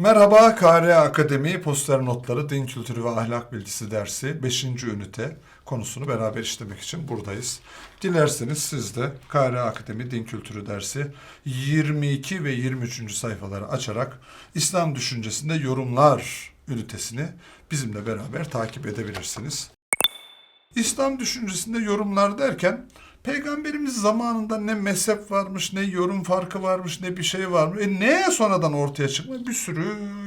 Merhaba KR Akademi Poster Notları Din Kültürü ve Ahlak Bilgisi dersi 5. ünite konusunu beraber işlemek için buradayız. Dilerseniz siz de KR Akademi Din Kültürü dersi 22 ve 23. sayfaları açarak İslam düşüncesinde yorumlar ünitesini bizimle beraber takip edebilirsiniz. İslam düşüncesinde yorumlar derken Peygamberimiz zamanında ne mezhep varmış, ne yorum farkı varmış, ne bir şey varmış. E neye sonradan ortaya çıkmış? Bir sürü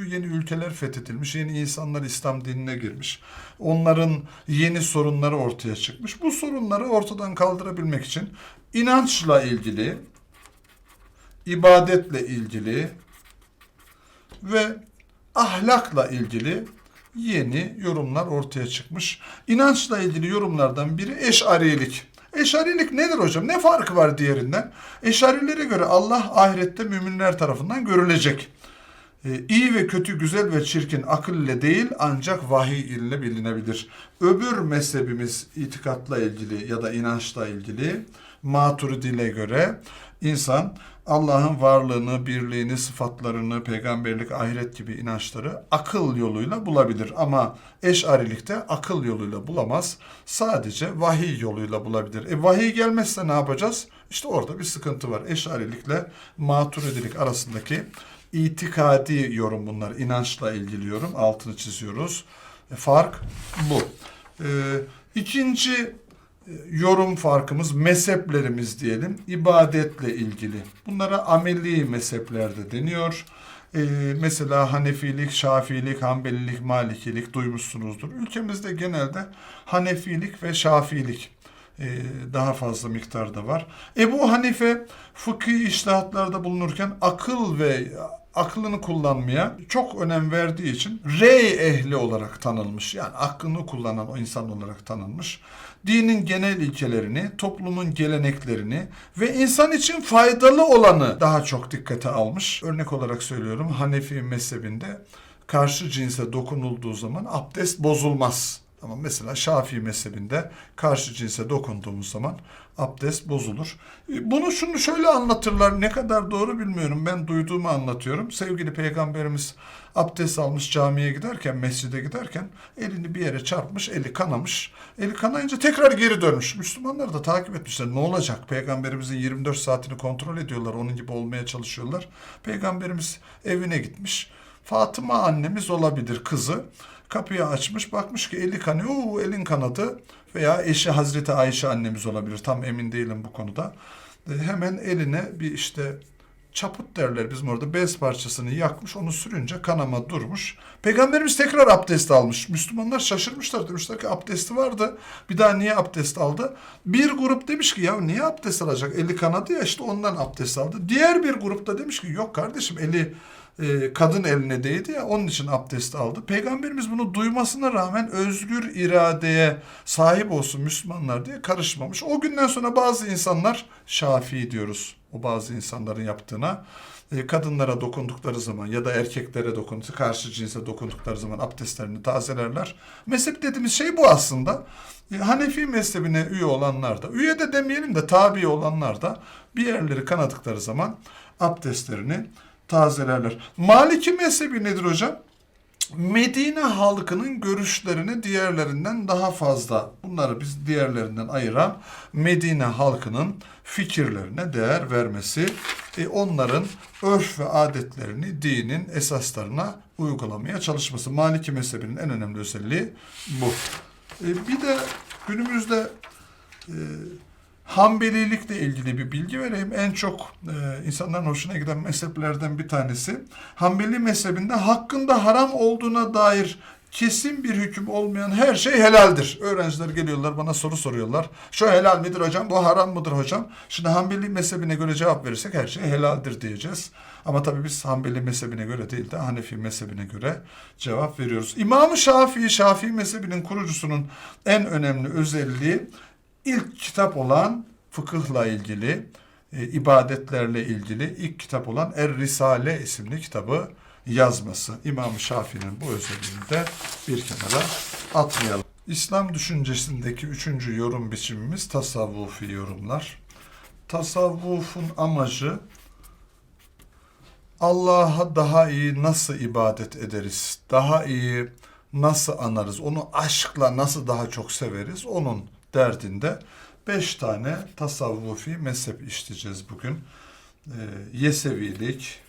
yeni ülkeler fethedilmiş, yeni insanlar İslam dinine girmiş. Onların yeni sorunları ortaya çıkmış. Bu sorunları ortadan kaldırabilmek için inançla ilgili, ibadetle ilgili ve ahlakla ilgili yeni yorumlar ortaya çıkmış. İnançla ilgili yorumlardan biri eşarilik. Eşarilik nedir hocam? Ne farkı var diğerinden? Eşarilere göre Allah ahirette müminler tarafından görülecek. Ee, iyi ve kötü, güzel ve çirkin akıl ile değil ancak vahiy ile bilinebilir. Öbür mezhebimiz itikatla ilgili ya da inançla ilgili Maturidi'yle göre insan Allah'ın varlığını, birliğini, sıfatlarını, peygamberlik, ahiret gibi inançları akıl yoluyla bulabilir. Ama eşarilikte akıl yoluyla bulamaz. Sadece vahiy yoluyla bulabilir. E vahiy gelmezse ne yapacağız? İşte orada bir sıkıntı var. Eşarilikle maturidilik arasındaki itikadi yorum bunlar. inançla ilgili yorum. Altını çiziyoruz. E, fark bu. E, ikinci yorum farkımız mezheplerimiz diyelim ibadetle ilgili. Bunlara ameli mezhepler de deniyor. Ee, mesela Hanefilik, Şafiilik, Hanbelilik, Malikilik duymuşsunuzdur. Ülkemizde genelde Hanefilik ve Şafiilik e, daha fazla miktarda var. Ebu Hanife fıkhi iştahatlarda bulunurken akıl ve aklını kullanmaya çok önem verdiği için rey ehli olarak tanınmış. Yani aklını kullanan o insan olarak tanınmış. Dinin genel ilkelerini, toplumun geleneklerini ve insan için faydalı olanı daha çok dikkate almış. Örnek olarak söylüyorum Hanefi mezhebinde karşı cinse dokunulduğu zaman abdest bozulmaz. Ama mesela Şafii mezhebinde karşı cinse dokunduğumuz zaman abdest bozulur. E, Bunu şunu şöyle anlatırlar. Ne kadar doğru bilmiyorum. Ben duyduğumu anlatıyorum. Sevgili peygamberimiz abdest almış camiye giderken, mescide giderken elini bir yere çarpmış, eli kanamış. Eli kanayınca tekrar geri dönmüş. Müslümanlar da takip etmişler. Ne olacak? Peygamberimizin 24 saatini kontrol ediyorlar. Onun gibi olmaya çalışıyorlar. Peygamberimiz evine gitmiş. Fatıma annemiz olabilir kızı. Kapıyı açmış bakmış ki eli kanıyor. Oo, elin kanadı veya eşi Hazreti Ayşe annemiz olabilir. Tam emin değilim bu konuda. E, hemen eline bir işte çaput derler bizim orada bez parçasını yakmış onu sürünce kanama durmuş. Peygamberimiz tekrar abdest almış. Müslümanlar şaşırmışlar demişler ki abdesti vardı. Bir daha niye abdest aldı? Bir grup demiş ki ya niye abdest alacak? Eli kanadı ya işte ondan abdest aldı. Diğer bir grupta demiş ki yok kardeşim eli e, kadın eline değdi ya onun için abdest aldı. Peygamberimiz bunu duymasına rağmen özgür iradeye sahip olsun Müslümanlar diye karışmamış. O günden sonra bazı insanlar Şafii diyoruz o bazı insanların yaptığına e, kadınlara dokundukları zaman ya da erkeklere dokundukları karşı cinse dokundukları zaman abdestlerini tazelerler. Mezhep dediğimiz şey bu aslında. E, Hanefi mezhebine üye olanlar da, üye de demeyelim de tabi olanlar da bir yerleri kanadıkları zaman abdestlerini tazelerler. Maliki mezhebi nedir hocam? Medine halkının görüşlerini diğerlerinden daha fazla, bunları biz diğerlerinden ayıran Medine halkının fikirlerine değer vermesi, e, onların örf ve adetlerini dinin esaslarına uygulamaya çalışması. Maliki mezhebinin en önemli özelliği bu. E, bir de günümüzde e, Hanbelilikle ilgili bir bilgi vereyim. En çok e, insanların hoşuna giden mezheplerden bir tanesi. Hanbeli mezhebinde hakkında haram olduğuna dair kesin bir hüküm olmayan her şey helaldir. Öğrenciler geliyorlar bana soru soruyorlar. Şu helal midir hocam, bu haram mıdır hocam? Şimdi Hanbeli mezhebine göre cevap verirsek her şey helaldir diyeceğiz. Ama tabii biz Hanbeli mezhebine göre değil de Hanefi mezhebine göre cevap veriyoruz. İmam-ı Şafii, Şafii mezhebinin kurucusunun en önemli özelliği ilk kitap olan fıkıhla ilgili, e, ibadetlerle ilgili ilk kitap olan Er Risale isimli kitabı yazması. İmam Şafii'nin bu özelliğini de bir kenara atmayalım. İslam düşüncesindeki üçüncü yorum biçimimiz tasavvufi yorumlar. Tasavvufun amacı Allah'a daha iyi nasıl ibadet ederiz? Daha iyi nasıl anarız? Onu aşkla nasıl daha çok severiz? Onun derdinde beş tane tasavvufi mezhep işleyeceğiz bugün. Ee, Yesevilik,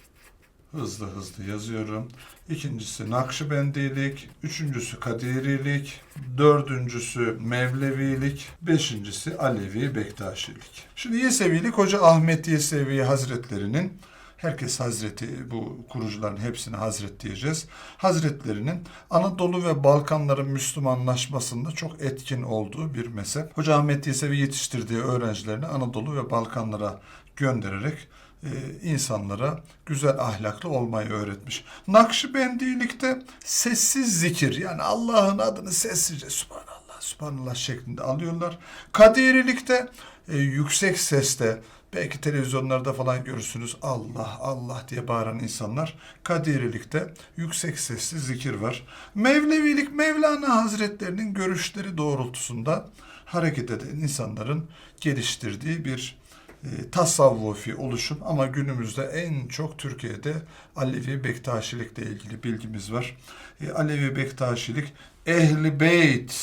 hızlı hızlı yazıyorum. İkincisi Nakşibendilik, üçüncüsü Kadirilik, dördüncüsü Mevlevilik, beşincisi Alevi Bektaşilik. Şimdi Yesevilik Hoca Ahmet Yesevi Hazretlerinin Herkes Hazreti, bu kurucuların hepsine Hazret diyeceğiz. Hazretlerinin Anadolu ve Balkanların Müslümanlaşmasında çok etkin olduğu bir mezhep. Hoca Ahmet Yesevi yetiştirdiği öğrencilerini Anadolu ve Balkanlara göndererek e, insanlara güzel ahlaklı olmayı öğretmiş. Nakşibendilikte sessiz zikir yani Allah'ın adını sessizce Subhanallah, Subhanallah şeklinde alıyorlar. Kadirilikte e, yüksek sesle belki televizyonlarda falan görürsünüz Allah Allah diye bağıran insanlar. Kadirilikte yüksek sesli zikir var. Mevlevilik Mevlana Hazretlerinin görüşleri doğrultusunda hareket eden insanların geliştirdiği bir e, tasavvufi oluşum ama günümüzde en çok Türkiye'de Alevi Bektaşilikle ilgili bilgimiz var. E, Alevi Bektaşilik Ehli Beyt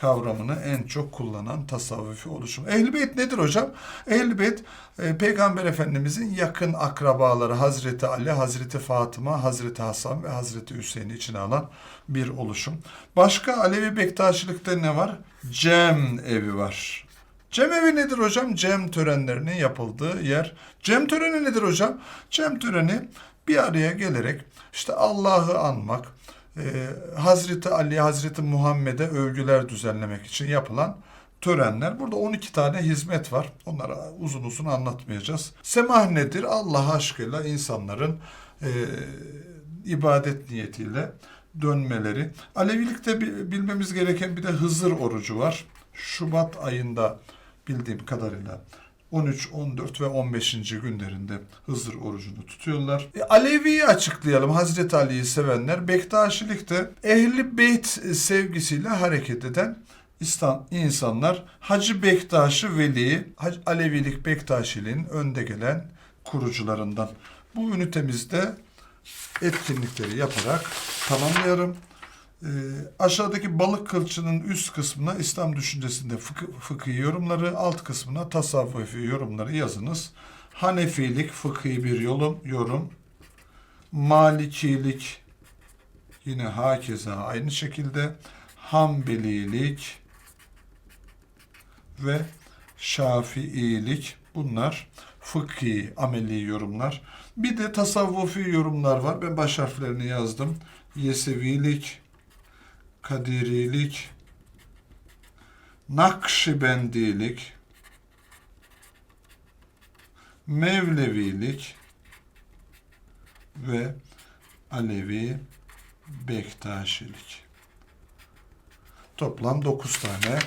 kavramını en çok kullanan tasavvufi oluşum. Ehl-i nedir hocam? Ehl-i e, Peygamber Efendimizin yakın akrabaları Hazreti Ali, Hazreti Fatıma, Hazreti Hasan ve Hazreti Hüseyin'i içine alan bir oluşum. Başka Alevi Bektaşilikte ne var? Cem evi var. Cem evi nedir hocam? Cem törenlerinin yapıldığı yer. Cem töreni nedir hocam? Cem töreni bir araya gelerek işte Allah'ı anmak, e, Hazreti Ali, Hazreti Muhammed'e övgüler düzenlemek için yapılan törenler. Burada 12 tane hizmet var. Onlara uzun uzun anlatmayacağız. Semah nedir? Allah aşkıyla insanların e, ibadet niyetiyle dönmeleri. Alevilikte bi- bilmemiz gereken bir de Hızır orucu var. Şubat ayında bildiğim kadarıyla 13, 14 ve 15. günlerinde Hızır orucunu tutuyorlar. E, Alevi'yi açıklayalım. Hazreti Ali'yi sevenler. Bektaşilikte Ehli Beyt sevgisiyle hareket eden insanlar Hacı Bektaşi Veli, Hac- Alevilik Bektaşiliğin önde gelen kurucularından. Bu ünitemizde etkinlikleri yaparak tamamlayalım. Ee, aşağıdaki balık kılçının üst kısmına İslam düşüncesinde fıkı, fıkhi yorumları, alt kısmına tasavvufi yorumları yazınız. Hanefilik fıkhi bir yorum, yorum. Malikilik yine hakeza aynı şekilde. Hanbelilik ve Şafiilik bunlar fıkhi ameli yorumlar. Bir de tasavvufi yorumlar var. Ben baş harflerini yazdım. Yesevilik, Kadirilik, Nakşibendilik, Mevlevilik ve Alevi Bektaşilik. Toplam 9 tane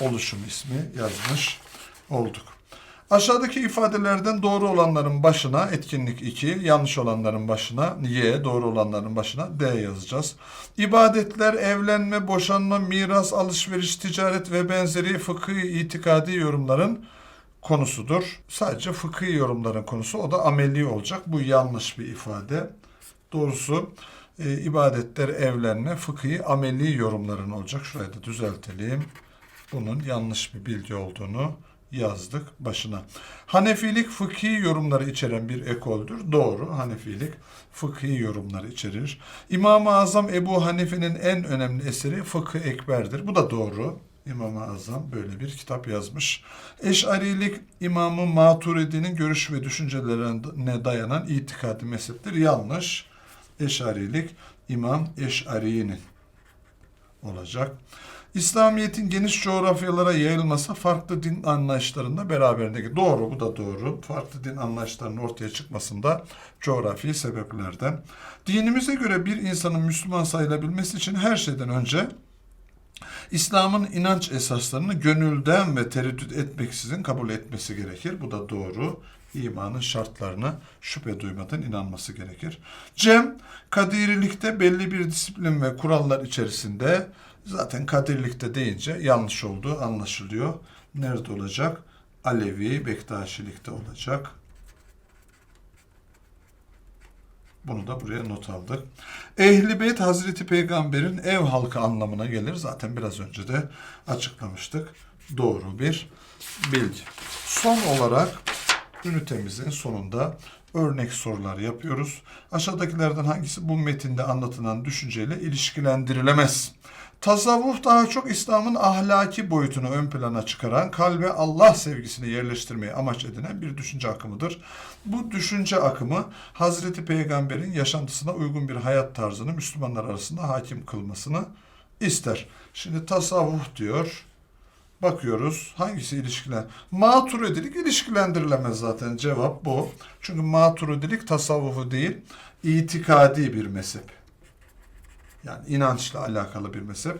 oluşum ismi yazmış olduk. Aşağıdaki ifadelerden doğru olanların başına etkinlik 2, yanlış olanların başına Y, doğru olanların başına D yazacağız. İbadetler, evlenme, boşanma, miras, alışveriş, ticaret ve benzeri fıkıh itikadi yorumların konusudur. Sadece fıkıh yorumların konusu o da ameli olacak. Bu yanlış bir ifade. Doğrusu e, ibadetler, evlenme, fıkhi ameli yorumların olacak. Şurayı da düzeltelim. Bunun yanlış bir bilgi olduğunu yazdık başına. Hanefilik fıkhi yorumları içeren bir ekoldür. Doğru. Hanefilik fıkhi yorumları içerir. İmam-ı Azam Ebu Hanife'nin en önemli eseri Fıkı Ekber'dir. Bu da doğru. İmam-ı Azam böyle bir kitap yazmış. Eş'arilik İmam-ı Maturidi'nin görüş ve düşüncelerine dayanan itikadi mezheptir. Yanlış. Eş'arilik İmam Eş'ari'nin olacak. İslamiyet'in geniş coğrafyalara yayılması farklı din anlayışlarında beraberindeki. Doğru bu da doğru. Farklı din anlayışlarının ortaya çıkmasında coğrafi sebeplerden. Dinimize göre bir insanın Müslüman sayılabilmesi için her şeyden önce İslam'ın inanç esaslarını gönülden ve tereddüt etmeksizin kabul etmesi gerekir. Bu da doğru. İmanın şartlarına şüphe duymadan inanması gerekir. Cem, kadirilikte belli bir disiplin ve kurallar içerisinde zaten kadirilikte deyince yanlış olduğu anlaşılıyor. Nerede olacak? Alevi, Bektaşilikte olacak. Bunu da buraya not aldık. Ehli Beyt Hazreti Peygamber'in ev halkı anlamına gelir. Zaten biraz önce de açıklamıştık. Doğru bir bilgi. Son olarak ünitemizin sonunda örnek sorular yapıyoruz. Aşağıdakilerden hangisi bu metinde anlatılan düşünceyle ilişkilendirilemez? Tasavvuf daha çok İslam'ın ahlaki boyutunu ön plana çıkaran, kalbe Allah sevgisini yerleştirmeyi amaç edinen bir düşünce akımıdır. Bu düşünce akımı Hazreti Peygamber'in yaşantısına uygun bir hayat tarzını Müslümanlar arasında hakim kılmasını ister. Şimdi tasavvuf diyor. Bakıyoruz hangisi ilişkilen? Maturidilik ilişkilendirilemez zaten cevap bu. Çünkü maturidilik tasavvufu değil, itikadi bir mezhep. Yani inançla alakalı bir mezhep.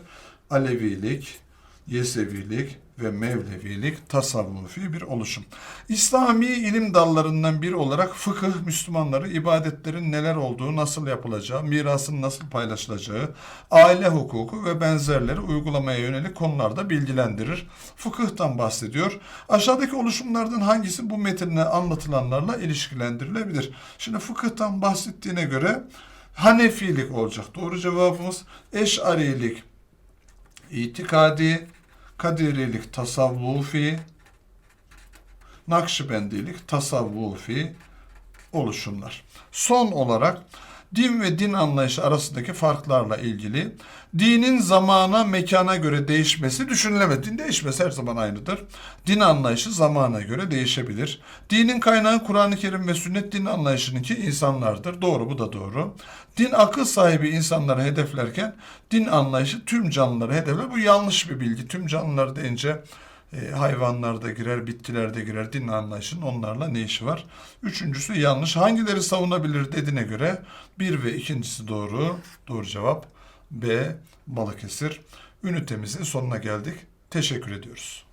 Alevilik, Yesevilik ve Mevlevilik tasavvufi bir oluşum. İslami ilim dallarından biri olarak fıkıh Müslümanları ibadetlerin neler olduğu, nasıl yapılacağı, mirasın nasıl paylaşılacağı, aile hukuku ve benzerleri uygulamaya yönelik konularda bilgilendirir. Fıkıhtan bahsediyor. Aşağıdaki oluşumlardan hangisi bu metinle anlatılanlarla ilişkilendirilebilir? Şimdi fıkıhtan bahsettiğine göre Hanefilik olacak. Doğru cevabımız Eş'arilik, itikadi, Kadirilik tasavvufi, Nakşibendilik tasavvufi oluşumlar. Son olarak din ve din anlayışı arasındaki farklarla ilgili dinin zamana, mekana göre değişmesi düşünülemez. Din değişmesi her zaman aynıdır. Din anlayışı zamana göre değişebilir. Dinin kaynağı Kur'an-ı Kerim ve sünnet din anlayışınınki insanlardır. Doğru bu da doğru. Din akıl sahibi insanları hedeflerken din anlayışı tüm canlıları hedefler. Bu yanlış bir bilgi. Tüm canlılar deyince e, hayvanlar da girer, bitkiler de girer. Din anlayışının onlarla ne işi var? Üçüncüsü yanlış. Hangileri savunabilir dediğine göre bir ve ikincisi doğru. Doğru cevap B. Balıkesir. Ünitemizin sonuna geldik. Teşekkür ediyoruz.